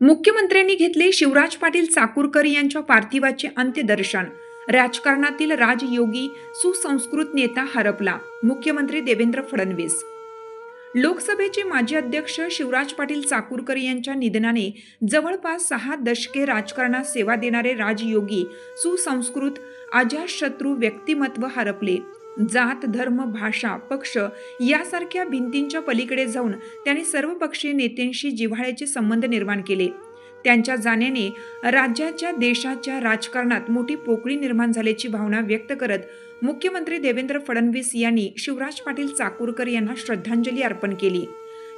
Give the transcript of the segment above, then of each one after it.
मुख्यमंत्र्यांनी घेतले शिवराज पाटील चाकूरकर यांच्या पार्थिवाचे अंत्यदर्शन. राजकारणातील राजयोगी सुसंस्कृत नेता हरपला. मुख्यमंत्री देवेंद्र फडणवीस. लोकसभेचे माजी अध्यक्ष शिवराज पाटील चाकूरकर यांच्या निधनाने जवळपास सहा दशके राजकारणात सेवा देणारे राजयोगी सुसंस्कृत अजाशत्रू व्यक्तिमत्व हरपले. जात धर्म भाषा पक्ष यासारख्या भिंतींच्या पलीकडे जाऊन त्यांनी सर्वपक्षीय नेत्यांशी जिव्हाळ्याचे संबंध निर्माण केले. त्यांच्या जाण्याने राज्याच्या देशाच्या राजकारणात मोठी पोकळी निर्माण झाल्याची भावना व्यक्त करत मुख्यमंत्री देवेंद्र फडणवीस यांनी शिवराज पाटील चाकूरकर यांना श्रद्धांजली अर्पण केली.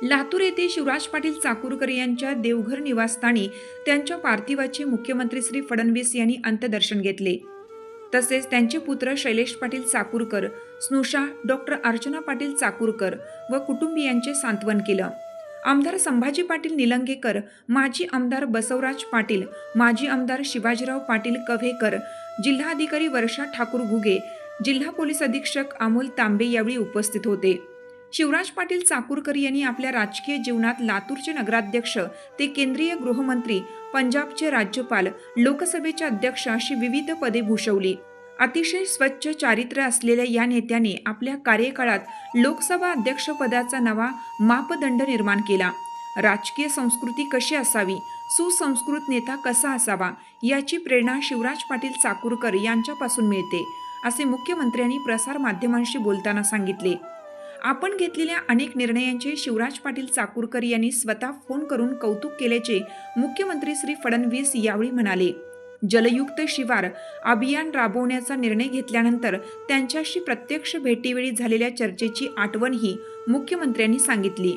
लातूर येथे शिवराज पाटील चाकूरकर यांच्या देवघर निवासस्थानी त्यांच्या पार्थिवाचे मुख्यमंत्री श्री फडणवीस यांनी अंत्यदर्शन घेतले. तसेच त्यांचे पुत्र शैलेश पाटील चाकूरकर स्नुषा डॉक्टर अर्चना पाटील चाकूरकर व कुटुंबियांचे सांत्वन केलं. आमदार संभाजी पाटील निलंगेकर माजी आमदार बसवराज पाटील माजी आमदार शिवाजीराव पाटील कव्हेकर जिल्हाधिकारी वर्षा ठाकूर घुगे जिल्हा पोलीस अधीक्षक अमोल तांबे यावेळी उपस्थित होते. शिवराज पाटील चाकूरकर यांनी आपल्या राजकीय जीवनात लातूरचे नगराध्यक्ष ते केंद्रीय गृहमंत्री पंजाबचे राज्यपाल लोकसभेचे अध्यक्ष अशी विविध पदे भूषवली. अतिशय स्वच्छ चारित्र्य असलेल्या या नेत्याने आपल्या कार्यकाळात लोकसभा अध्यक्षपदाचा नवा मापदंड निर्माण केला. राजकीय संस्कृती कशी असावी? सुसंस्कृत नेता कसा असावा? याची प्रेरणा शिवराज पाटील चाकूरकर यांच्यापासून मिळते असे मुख्यमंत्र्यांनी प्रसार माध्यमांशी बोलताना सांगितले. आपण घेतलेल्या अनेक निर्णयांचे शिवराज पाटील चाकूरकर यांनी स्वतः फोन करून कौतुक केल्याचे मुख्यमंत्री श्री फडणवीस यावेळी म्हणाले. जलयुक्त शिवार अभियान राबवण्याचा निर्णय घेतल्यानंतर त्यांच्याशी प्रत्यक्ष भेटीवेळी झालेल्या चर्चेची आठवणही मुख्यमंत्र्यांनी सांगितली.